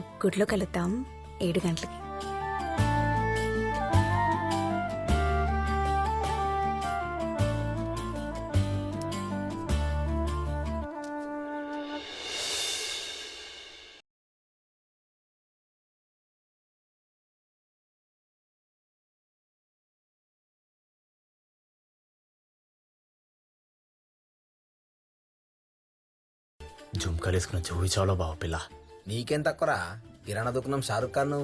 రేపు గుడ్లో కలుద్దాం. ఏడు గంటలకి. జుంకలేసుకున్న చెవి చాలా బావ పిల్ల. నీకేం తక్కువరా? కిరాణా దుకాణం షారుఖ్ ఖాన్.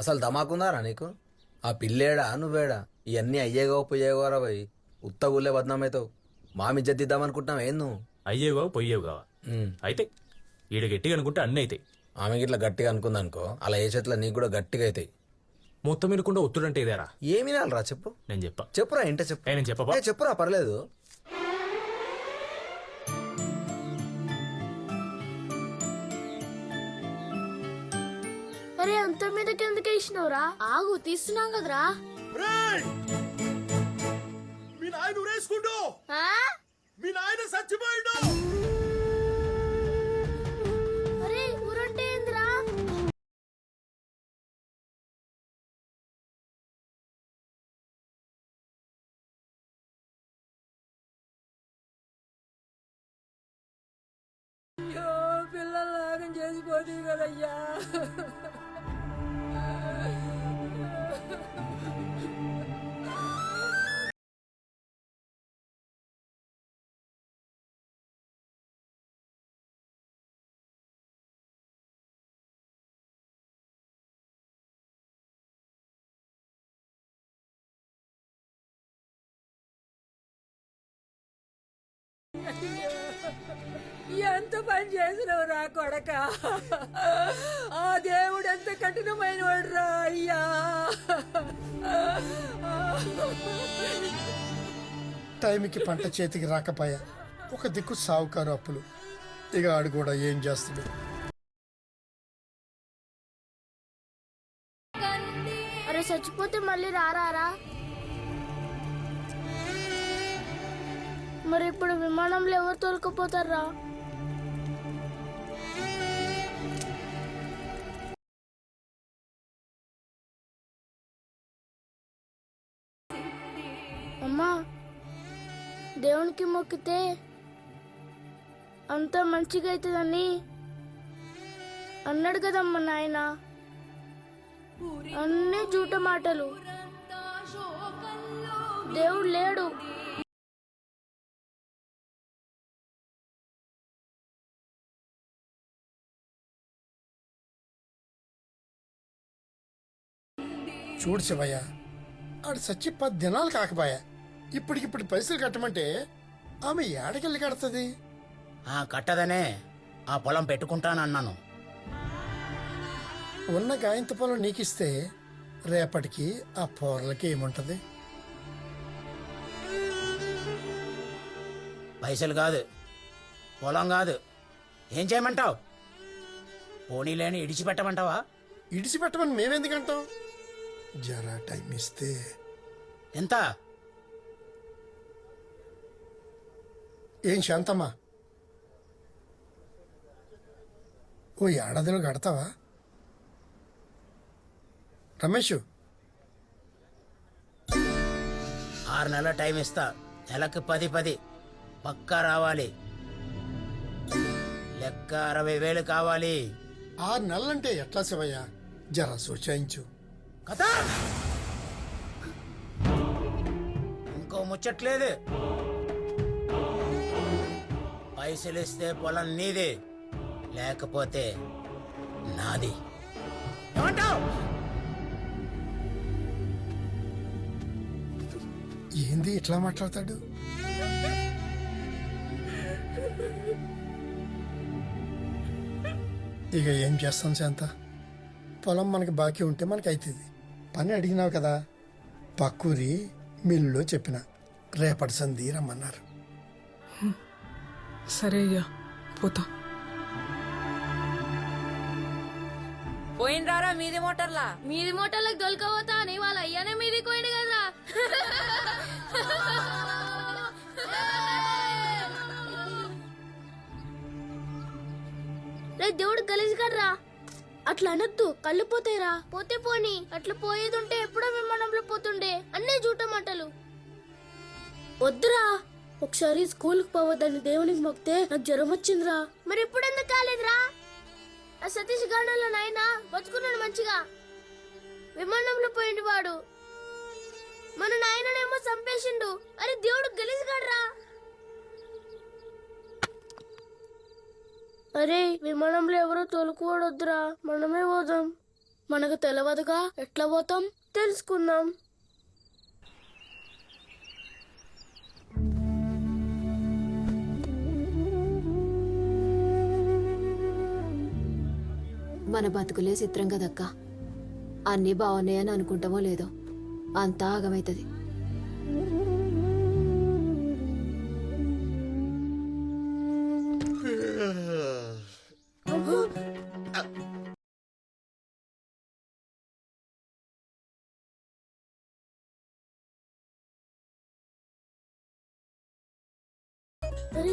అసలు ధమాకుందారా నీకు? ఆ పిల్లేడా నువ్వేడా? ఇవన్నీ అయ్యేగో పోయేగోరా పోయి ఉత్త ఊళ్ళే బద్నామైతావు. మామి జద్దిద్దామనుకుంటున్నావు ఏం నువ్వు? అయ్యేవా పొయ్యేవుగా ఉమ్. అయితే ఈడ గట్టిగా అనుకుంటే అన్నీ అయితే ఆమె గిట్లా గట్టిగా అనుకుందనుకో అలా ఏ చేతిలో నీకు కూడా గట్టిగా అవుతాయి మొత్తం వినకుండా ఒత్తుడంటే ఇదేరా? ఏమి రా చెప్పు. నేను చెప్పా. చెప్పురా ఏంటో చెప్పు. నేను చెప్పురా పర్లేదు. అంత మీదకి ఎందుకు వేసినవురా? ఆగు తీస్తున్నాం కదరా. మీ నాయన ఊరేసుకుంటూ? మీ నాయన చచ్చిపోయిండు! అరే ఊరంటే ఏందిరా? పిల్లలాగం చేసిపోతుంది కదయ్యా ఎంత పని చేసినవు రా కొడక? ఆ దేవుడు ఎంత కఠినమైన వాడు రా అయ్యా? టైంకి పంట చేతికి రాకపోయా. ఒక దిక్కు సావుకారు అప్పులు. ఇక ఆడు కూడా ఏం చేస్తాడు? అరే చచ్చిపోతే మళ్ళీ రారారా? మరి ఇప్పుడు విమానంలో ఎవరు తోలుకుపోతారా దేవునికి మొక్కితే అంత మంచిగా అవుతుందని అన్నాడు కదమ్మా నాయన. అన్ని జూట మాటలు. దేవుడు లేడు. చూడు శివయ్య ఆడు సచ్చి పది దినాలు కాకపోయా? ఇప్పటికిప్పుడు పైసలు కట్టమంటే ఆమె ఏడకెళ్ళి కడుతుంది? ఆ కట్టదనే. ఆ పొలం పెట్టుకుంటానన్నాను. ఉన్న గాయంత పొలం నీకిస్తే రేపటికి ఆ పోర్లకి ఏముంటది? పైసలు కాదు. పొలం కాదు. ఏం చేయమంటావు? పోనీలేని ఇడిచిపెట్టమంటావా? ఇడిచిపెట్టమని మేమెందుకంటాం? జరా టైం ఇస్తే ఎంత? ఏం శాంతమ్మా? ఓ ఏడాదిలో కడతావా రమేష్. ఆరు నెలల టైం ఇస్తా. నెలకు పది పది. పక్కా రావాలి. లెక్క అరవై వేలు కావాలి. ఆరు నెలలంటే ఎట్లా శివయ్య? జరా సూచాయించు. కథ! ఇంకో ముచ్చట్లేదు. పైసలు ఇస్తే పొలం నీది లేకపోతే నాది. ఏమంటావు? ఏంది ఇట్లా మాట్లాడతాడు? ఇక ఏం చేస్తాం శాంత? పొలం మనకి బాకీ ఉంటే మనకి అవుతుంది పని అడిగినావు కదా? పక్కూరి మిల్లులో చెప్పిన. రేపటి సంధి రమ్మన్నారు. సరే అయ్యా పోతా. పోయినరారా మీది మోటార్లా? మీది మూటలకు దొలకపోతా అని వాళ్ళ అయ్యానే మీది పోయింది కదా. దేవుడు గలీజ్ కర్రా అట్లా అనొద్దు కళ్ళు పోతాయిరా. పోతే పోని. అట్లా పోయేది ఉంటే ఎప్పుడో విమానంలో పోతుండే. అన్నీ జూట మాటలు. వద్దురా. ఒకసారి స్కూల్కి పోవద్దని దేవునికి మొక్తే నాకు జ్వరం వచ్చిందిరా. మరి ఇప్పుడు ఎందుకు కాలేదురా? ఆ సతీష్ గార్డెన్లో నాయనా బతుకున్నాడు మంచిగా. విమానంలో పోయిండు వాడు. మన నాయననేమో చంపేసిండు. అరే దేవుడు గలీజ్గాడ్రా. అరే విమానంలో ఎవరో తోలుకోవడొద్దురా. మనమే పోదాం. మనకు తెలియదుగా ఎట్లా పోతాం? తెలుసుకుందాం. మన బతుకులే చిత్రం కదక్క. అన్నీ బాగున్నాయని అనుకుంటామో లేదో అంతా ఆగమైతది.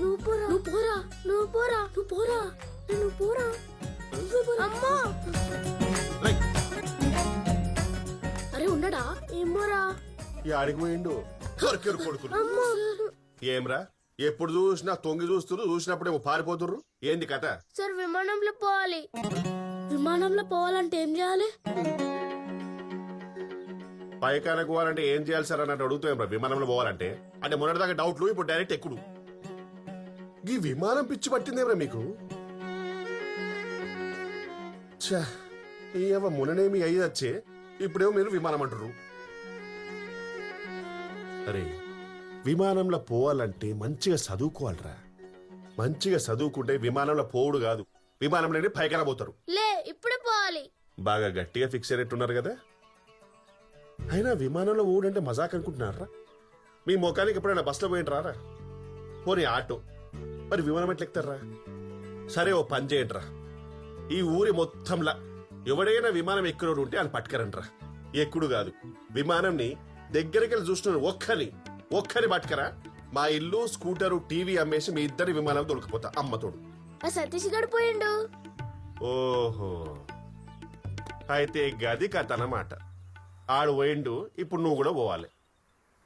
నువ్వు పోరా. నువ్వు పోరా. నువ్వు పోరా. నువ్వు పోరా. అమ్మా. అరే ఉన్నాడా? ఏం పోరా ఈ ఆడికి పోయిండు. కొరికెరు కొడుకులు. ఏమ్రా? ఎప్పుడు చూసినా తొంగి చూస్తురు చూసినప్పుడేమో పారిపోతుర్రు. ఏంది కథ? సార్ విమానంలో పోవాలి. విమానంలో పోవాలంటే ఏం చేయాలి? పైకానకు పోవాలంటే ఏం చేయాలి సార్ అన్నట్టు అడుగుతాం విమానంలో పోవాలంటే? అంటే మొన్నటిదాకా డౌట్లు ఇప్పుడు డైరెక్ట్ ఎక్కుడు. ఈ విమానం పిచ్చి పట్టిందేమ్రా మీకు? ఛా, ఈ అవ్వ ముననేమి అయ్యి వచ్చే ఇప్పుడేమో మీరు విమానం అంటారు అరే విమానంలో పోవాలంటే మంచిగా చదువుకోవాలిరా. మంచిగా చదువుకుంటే విమానంలో పోవుడు కాదు. విమానంలోనే పైకాన పోతారు. లే ఇప్పుడే పోవాలి. బాగా గట్టిగా ఫిక్స్ అయినట్టున్నారు కదా? అయినా విమానంలో ఊడంటే మజాక్ అనుకుంటున్నారా? మీ ముఖానికి ఎప్పుడైనా బస్సులో పోయింటి రారా పోనీ ఆటో. మరి విమానం ఎట్లా ఎక్కుతారా సరే ఓ పని చేయండిరా. ఈ ఊరి మొత్తంలా. ఎవడైనా విమానం ఎక్కినోడు ఉంటే అని పట్టుకరండ్రా. ఎక్కుడు కాదు. విమానంని దగ్గరికి వెళ్ళి చూస్తున్నాడు ఒక్కని ఒక్కని పట్టుకరా. మా ఇల్లు స్కూటరు టీవీ అమ్మేసి మీ ఇద్దరి విమానం దొరికిపోతా అమ్మతోడు ఆ సతీష్ గడు పోయిండు. ఓహో. అయితే గది కథ అన్నమాట. ఆడు పోయిండు ఇప్పుడు నువ్వు కూడా పోవాలి.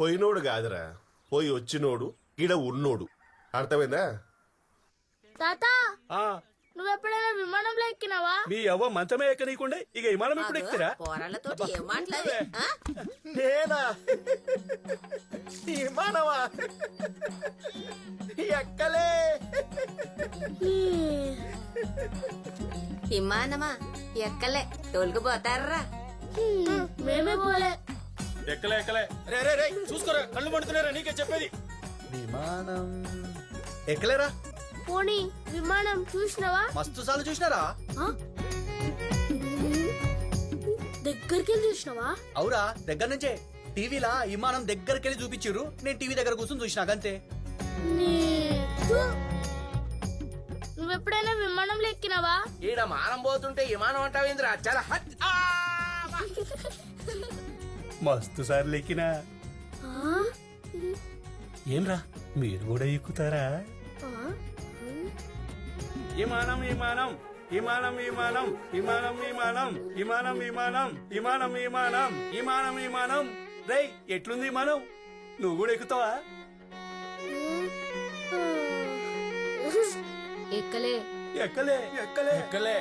పోయినోడు కాదురా. పోయి వచ్చినోడు ఈడ ఉన్నోడు. అర్థమైందా? తాత! నువ్వు ఎప్పుడైనా విమానంలో ఎక్కినావా మీ అవ్వ మంచమే ఎక్కనీకుండే ఇక విమానం ఎప్పుడు ఎక్కుతారా? పోరాళ్ళతో ఏం మాట్లాడే నేనా? విమానమా ఎక్కలే? విమానమా ఎక్కలే. హ్మ్, మేమే పోలే. ఎక్కలే ఎక్కలే. రే రే రే చూసుకోరా. కళ్ళు పడుతున్నారా నీకే చెప్పేది. విమానం ఎక్కలేరా? పోనీ విమానం చూసినావా? మస్తు సార్లు చూసినారా? దగ్గరికి వెళ్ళి చూసినావా? అవురా దగ్గర నుంచే టీవీలా విమానం దగ్గరికి వెళ్ళి చూపించారు నేను టీవీ దగ్గర కూర్చొని చూసినా అంతే. నువ్వెప్పుడైనా విమానంలో ఎక్కినావా? ఈడ మానం పోతుంటే విమానం అంటావేంద్రా? చాలా హట్. ఆ! మస్తు సార్లు ఎక్కినా? ఏంరా మీరు కూడా ఎక్కుతారా? విమానం విమానం. విమానం విమానం. విమానం విమానం. విమానం విమానం. విమానం విమానం. విమానం విమానం. రేయ్ ఎట్లుంది విమానం? నువ్వు కూడా ఎక్కుతావా? ఎక్కలే. ఎక్కలే ఎక్కలే. ఎక్కలే.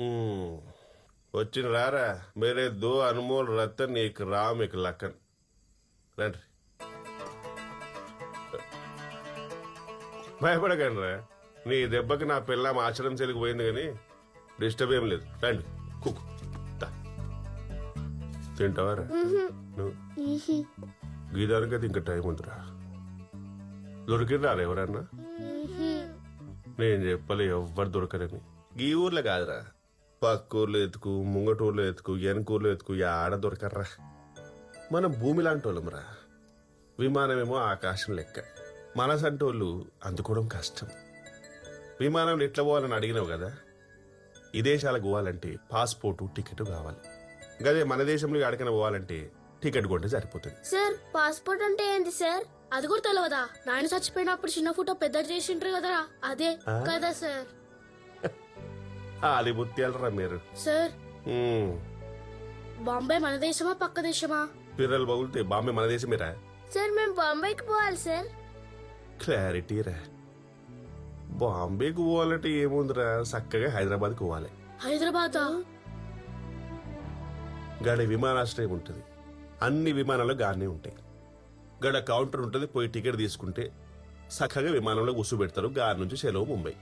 ఉమ్. వచ్చిన రారా మేరే దో అన్మోల్ రతన్ నీకు రామ్ ఇక లక్కన్. రండి. భయపడకండి రా. నీ దెబ్బకి నా పిల్ల ఆచరణ చెలికి పోయింది కానీ డిస్టర్బ్ ఏం లేదు. రండి కుక్. తింటావారా నువ్వు గీదానికి అయితే ఇంకా టైం ఉందిరా. దొరికిరా ఎవరన్నా? నేను చెప్పలే ఎవ్వరు దొరకరని. ఈ ఊర్లో కాదురా. పక్క ఊర్లో ఎత్తుకు ముంగటూర్లో ఎత్తుకు వెనకూర్లో ఎత్తుకు ఆడ దొరకర్రా? మనం భూమి లాంటి వాళ్ళంరా విమానమేమో ఆకాశం లెక్క. మనసంటోళ్ళు అందుకోవడం కష్టం. విమానంలో ఎట్లా పోవాలని అడిగినావు కదా? ఈ దేశాలకు పోవాలంటే పాస్పోర్టు టికెట్ కావాలి. గదే మన దేశంలో ఎక్కడికైనా పోవాలంటే టికెట్ కొంటే సరిపోతుంది. సార్ పాస్పోర్ట్ అంటే ఏంది సార్? అది కూడా తెలియదా నాయన చచ్చిపోయినప్పుడు చిన్న ఫోటో పెద్ద చేసింటారు కదరా? అదే? కదా సార్. ఆలి బుత్తియాలరా మీరు. సార్. బాంబే మన దేశమా పక్క దేశమా? పిల్లలు బగులుతే బాంబే మన దేశమేరా సార్ మేము బాంబేకి పోవాలి సార్. క్లారిటీ రా. బాంబేకి పోవాలంటే ఏముందిరా? చక్కగా హైదరాబాద్కి పోవాలి. హైదరాబాద్? గడ విమానాశ్రయం ఉంటుంది. అన్ని విమానాలు గానే ఉంటాయి. గడ కౌంటర్ ఉంటుంది పోయి టికెట్ తీసుకుంటే చక్కగా విమానంలో కూర్చోబెడతారు. గారి నుంచి సెలవు ముంబై.